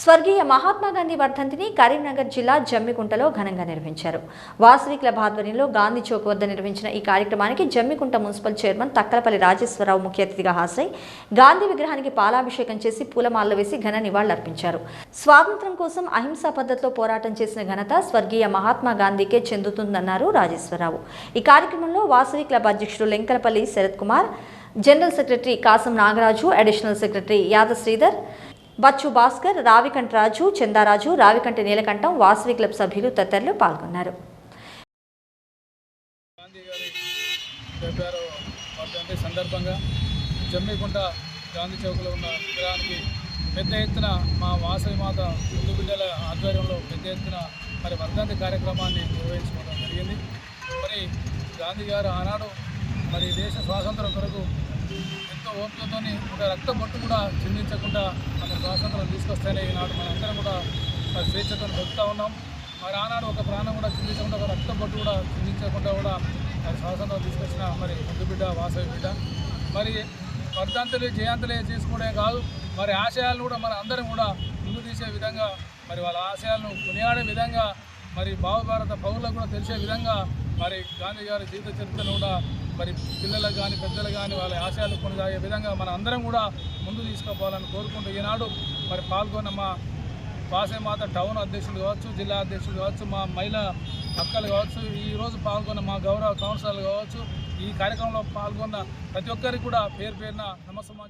స్వర్గీయ మహాత్మా గాంధీ వర్ధంతిని కరీంనగర్ జిల్లా జమ్మికుంటలో ఘనంగా నిర్వహించారు. వాసవి క్లబ్ ఆధ్వర్యంలో గాంధీ చౌక్ వద్ద నిర్వహించిన ఈ కార్యక్రమానికి జమ్మికుంట మున్సిపల్ చైర్మన్ తక్కలపల్లి రాజేశ్వరరావు ముఖ్య అతిథిగా హాజరై గాంధీ విగ్రహానికి పాలాభిషేకం చేసి పూలమాలలు వేసి ఘన నివాళులర్పించారు. స్వాతంత్ర్యం కోసం అహింసా పద్ధతిలో పోరాటం చేసిన ఘనత స్వర్గీయ మహాత్మా గాంధీకే చెందుతుందన్నారు రాజేశ్వరరావు. ఈ కార్యక్రమంలో వాసవి క్లబ్ అధ్యక్షుడు Lenkalapalli Sharath Kumar general secretary Kasam Nagaraju additional secretary Yada Sridhar Bachchu Bhaskar Ravikanta Raju Chandaraju Ravikanti Neelakantam Vasavi club సభ్యులు తదితరులు పాల్గొన్నారు. గాంధీ సందర్భంగా జమ్మికుంట గాంధీ చౌక్లో ఉన్న విగ్రహానికి పెద్ద ఎత్తున మా వాసవి మాత ముందు బిడ్డల ఆధ్వర్యంలో పెద్ద ఎత్తున మరి వర్ధంతి కార్యక్రమాన్ని నిర్వహించుకోవడం జరిగింది. మరి గాంధీ గారు ఆనాడు మరి దేశ స్వాతంత్రం కొరకు ఎంతో ఓపికతో ఒక రక్త బొట్టు కూడా చిందించకుండా మన స్వాతంత్రం తీసుకొస్తేనే ఈనాడు మనందరం కూడా స్వేచ్ఛతో బతుకుతూ ఉన్నాం. మరి ఆనాడు ఒక ప్రాణం కూడా చిందించకుండా ఒక రక్త బొట్టు కూడా చిందించకుండా కూడా మరి స్వాతంత్రం తీసుకొచ్చిన మరి ముందు బిడ్డ వాసవి బిడ్డ. మరి వర్ధంతులు జయంతులే చేసుకోవడమే కాదు మరి ఆశయాలను కూడా మన అందరం కూడా ముందు తీసే విధంగా మరి వాళ్ళ ఆశయాలను కొనియాడే విధంగా మరి భారత పౌరులకు కూడా తెలిసే విధంగా మరి గాంధీ గారి జీవిత చరిత్రను కూడా మరి పిల్లలకు కానీ పెద్దలు కానీ వాళ్ళ ఆశయాలు కొనసాగే విధంగా మన అందరం కూడా ముందు తీసుకుపోవాలని కోరుకుంటూ ఈనాడు మరి పాల్గొన్న మా మాత టౌన్ అధ్యక్షులు కావచ్చు జిల్లా అధ్యక్షులు కావచ్చు మా మహిళా అక్కలు కావచ్చు ఈరోజు పాల్గొన్న మా గౌరవ కౌన్సిలర్లు కావచ్చు ఈ కార్యక్రమంలో పాల్గొన్న ప్రతి ఒక్కరికి కూడా పేరు పేరున నమస్సమాజం